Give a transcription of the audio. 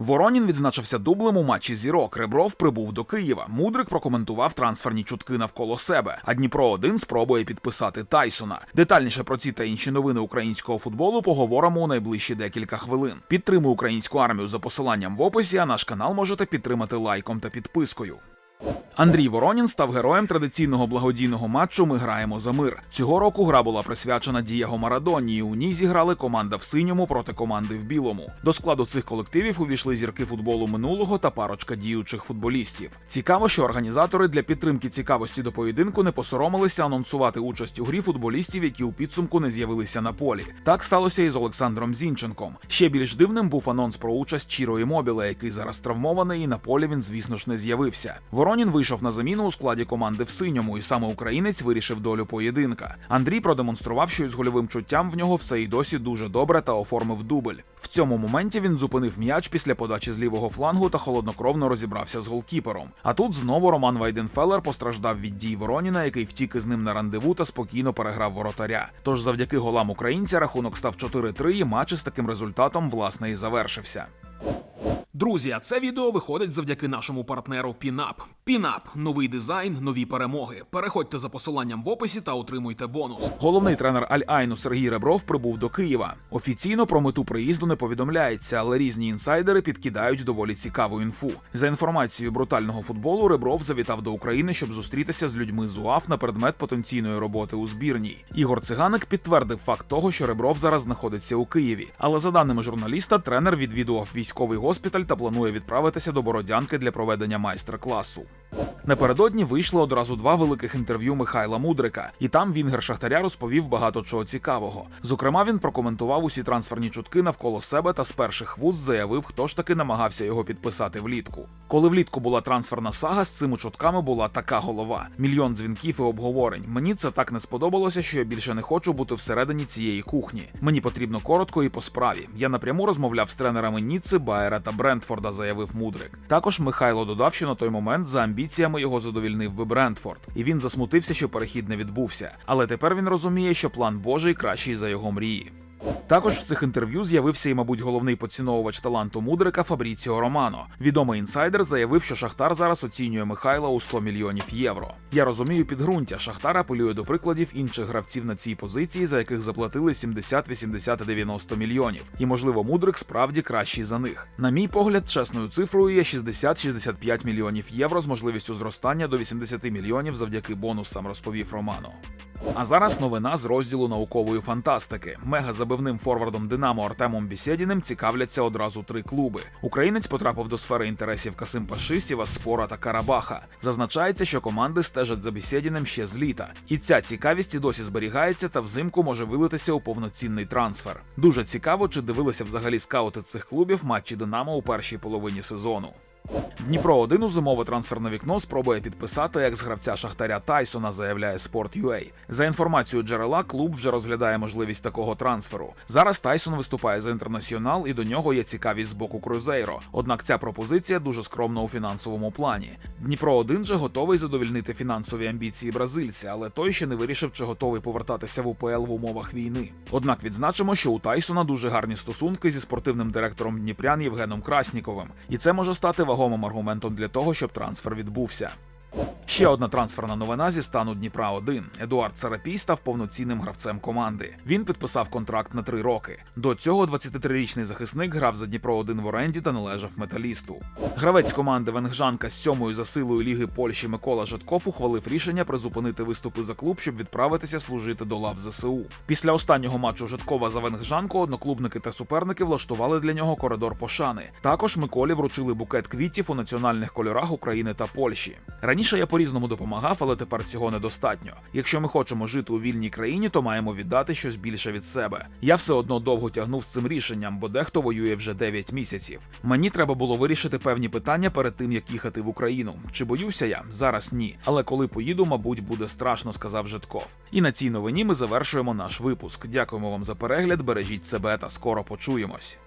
Воронін відзначився дублем у матчі зірок. Ребров прибув до Києва. Мудрик прокоментував трансферні чутки навколо себе. А Дніпро 1 спробує підписати Тайсона. Детальніше про ці та інші новини українського футболу поговоримо у найближчі декілька хвилин. Підтримуй українську армію за посиланням в описі. А наш канал можете підтримати лайком та підпискою. Андрій Воронін став героєм традиційного благодійного матчу Ми граємо за мир. Цього року гра була присвячена Дієго Марадоні. і У ній зіграли команда в синьому проти команди в білому. До складу цих колективів увійшли зірки футболу минулого та парочка діючих футболістів. Цікаво, що організатори для підтримки цікавості до поєдинку не посоромилися анонсувати участь у грі футболістів, які у підсумку не з'явилися на полі. Так сталося і з Олександром Зінченком. Ще більш дивним був анонс про участь Чіро Імобіле, який зараз травмований, і на полі він, звісно ж, не з'явився. Воронін вийшов на заміну у складі команди в синьому, і саме українець вирішив долю поєдинка. Андрій продемонстрував, що із гольовим чуттям в нього все й досі дуже добре та оформив дубль. В цьому моменті він зупинив м'яч після подачі з лівого флангу та холоднокровно розібрався з голкіпером. А тут знову Роман Вайденфеллер постраждав від дій Вороніна, який втік із ним на рандеву та спокійно переграв воротаря. Тож завдяки голам українця рахунок став 4-3, і матч із таким результатом власне і завершився. Друзі, це відео виходить завдяки нашому партнеру Пінап. Пінап новий дизайн, нові перемоги. Переходьте за посиланням в описі та отримуйте бонус. Головний тренер Аль-Айну Сергій Ребров прибув до Києва. Офіційно про мету приїзду не повідомляється, але різні інсайдери підкидають доволі цікаву інфу. За інформацією брутального футболу, Ребров завітав до України, щоб зустрітися з людьми з УАФ на предмет потенційної роботи у збірній. Ігор Циганик підтвердив факт того, що Ребров зараз знаходиться у Києві. Але за даними журналіста, тренер відвідував військовий госпіталь та планує відправитися до Бородянки для проведення майстер-класу. Напередодні вийшло одразу два великих інтерв'ю Михайла Мудрика, і там Вінгер Шахтаря розповів багато чого цікавого. Зокрема, він прокоментував усі трансферні чутки навколо себе та з перших вуз заявив, хто ж таки намагався його підписати влітку. Коли влітку була трансферна сага, з цими чутками була така голова: мільйон дзвінків і обговорень. Мені це так не сподобалося, що я більше не хочу бути всередині цієї кухні. Мені потрібно коротко і по справі. Я напряму розмовляв з тренерами Ніци, Байера та Брентфорда, заявив Мудрик. Також Михайло додав, що на той момент за амбіціями його задовільнив би Брентфорд, і він засмутився, що перехід не відбувся. Але тепер він розуміє, що план Божий кращий за його мрії. Також в цих інтерв'ю з'явився і, мабуть, головний поціновувач таланту Мудрика Фабріціо Романо. Відомий інсайдер заявив, що Шахтар зараз оцінює Михайла у 100 мільйонів євро. Я розумію підґрунтя. Шахтар апелює до прикладів інших гравців на цій позиції, за яких заплатили 70, 80 та 90 мільйонів. І, можливо, Мудрик справді кращий за них. На мій погляд, чесною цифрою є 60-65 мільйонів євро з можливістю зростання до 80 мільйонів завдяки бонусам, розповів Романо. А зараз новина з розділу наукової фантастики. Мега-забивним форвардом Динамо Артемом Бісєдіним цікавляться одразу три клуби. Українець потрапив до сфери інтересів Касим Паши, Сіваспора та Карабаха. Зазначається, що команди стежать за Бісєдіним ще з літа. І ця цікавість і досі зберігається та взимку може вилитися у повноцінний трансфер. Дуже цікаво, чи дивилися взагалі скаути цих клубів матчі Динамо у першій половині сезону. Дніпро 1 у зимове трансферне вікно спробує підписати екс-гравця Шахтаря Тайсона, заявляє Sport.ua. За інформацією джерела, клуб вже розглядає можливість такого трансферу. Зараз Тайсон виступає за інтернаціонал, і до нього є цікавість з боку Крузейро. Однак ця пропозиція дуже скромна у фінансовому плані. Дніпро 1 же готовий задовільнити фінансові амбіції бразильця, але той ще не вирішив, чи готовий повертатися в УПЛ в умовах війни. Однак відзначимо, що у Тайсона дуже гарні стосунки зі спортивним директором Дніпрян Євгеном Красніковим, і це може стати вагомим аргументом для того, щоб трансфер відбувся. Ще одна трансферна новина зі стану Дніпра 1 Едуард Сарапій став повноцінним гравцем команди. Він підписав контракт на три роки. До цього 23-річний захисник грав за Дніпро 1 в оренді та належав металісту. Гравець команди Венгжанка з сьомою за силою ліги Польщі Микола Житков ухвалив рішення призупинити виступи за клуб, щоб відправитися служити до лав ЗСУ. Після останнього матчу Житкова за Венгжанку одноклубники та суперники влаштували для нього коридор пошани. Також Миколі вручили букет квітів у національних кольорах України та Польщі. Раніше я по-різному допомагав, але тепер цього недостатньо. Якщо ми хочемо жити у вільній країні, то маємо віддати щось більше від себе. Я все одно довго тягнув з цим рішенням, бо дехто воює вже 9 місяців. Мені треба було вирішити певні питання перед тим, як їхати в Україну. Чи боюся я? Зараз ні. Але коли поїду, мабуть, буде страшно, сказав Житков. І на цій новині ми завершуємо наш випуск. Дякуємо вам за перегляд. Бережіть себе та скоро почуємось.